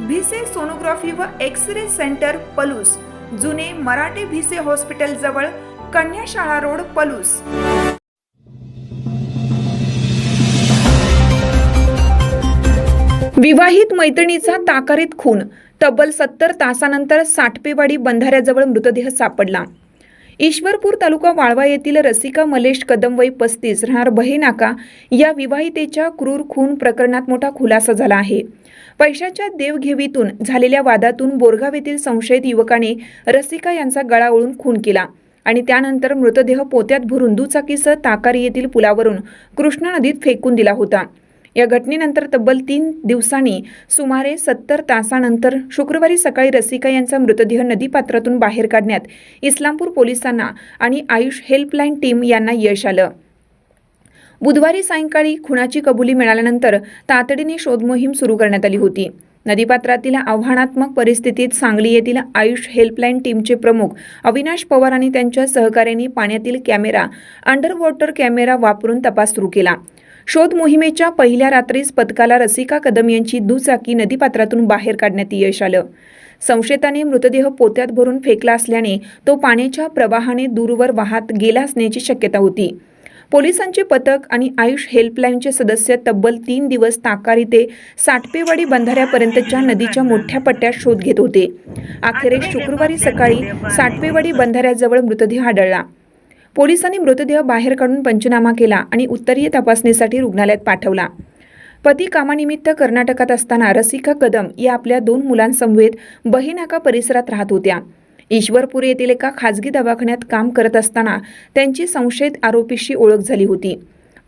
Bhise sonography व X ray centre Palus. जुने मराठे Bhise hospital जवळ कन्याशाळा रोड पलूस. विवाहित मैत्रिणीचा ताकारीत खून. तब्बल सत्तर तासानंतर साठपेवाडी बंधाऱ्याजवळ मृतदेह सापडला. ईश्वरपूर तालुका वाळवा येथील रसिका मलेश कदम वय पस्तीस राहणार बहेनाका या विवाहितेच्या क्रूर खून प्रकरणात मोठा खुलासा झाला आहे. पैशाच्या देवघेवीतून झालेल्या वादातून बोरगाव येथील संशयित युवकाने रसिका यांचा गळा ओळून खून केला आणि त्यानंतर मृतदेह पोत्यात भरून दुचाकीसह ताकारी येथील पुलावरून कृष्णा नदीत फेकून दिला होता. या घटनेनंतर तब्बल तीन दिवसांनी सुमारे सत्तर तासानंतर शुक्रवारी सकाळी रसिका यांचा मृतदेह नदीपात्रातून बाहेर काढण्यात इस्लामपूर पोलिसांना आणि आयुष हेल्पलाईन टीम यांना यश आलं. बुधवारी सायंकाळी खुणाची कबुली मिळाल्यानंतर तातडीने शोधमोहीम सुरू करण्यात आली होती. नदीपात्रातील आव्हानात्मक परिस्थितीत सांगली येथील आयुष हेल्पलाईन टीमचे प्रमुख अविनाश पवार आणि त्यांच्या सहकाऱ्यांनी पाण्यातील कॅमेरा अंडर वॉटर कॅमेरा वापरून तपास सुरू केला. शोध मोहिमेच्या पहिल्या रात्रीच पथकाला रसिका कदम यांची दुचाकी नदीपात्रातून बाहेर काढण्यात यश आलं. संशयिताने मृतदेह पोत्यात भरून फेकला असल्याने तो पाण्याच्या प्रवाहाने दूरवर वाहत गेला असण्याची शक्यता होती. पोलिसांचे पथक आणि आयुष हेल्पलाईनचे सदस्य तब्बल तीन दिवस ताकारी ते साठपेवाडी बंधाऱ्यापर्यंतच्या नदीच्या मोठ्या पट्ट्यात शोध घेत होते. अखेरीस शुक्रवारी सकाळी साठपेवाडी बंधाऱ्याजवळ मृतदेह आढळला. पोलिसांनी मृतदेह बाहेर काढून पंचनामा केला आणि उत्तरीय तपासणीसाठी रुग्णालयात पाठवला. पती कामानिमित्त कर्नाटकात असताना रसिका कदम या आपल्या दोन मुलांसमवेत बहिनाका परिसरात राहत होत्या. ईश्वरपूर येथील एका खाजगी दवाखान्यात काम करत असताना त्यांची संशयित आरोपीशी ओळख झाली होती.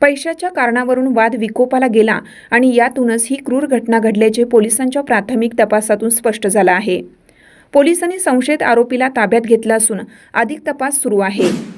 पैशाच्या कारणावरून वाद विकोपाला गेला आणि यातूनच ही क्रूर घटना घडल्याचे पोलिसांच्या प्राथमिक तपासातून स्पष्ट झालं आहे. पोलिसांनी संशयित आरोपीला ताब्यात घेतला असून अधिक तपास सुरू आहे.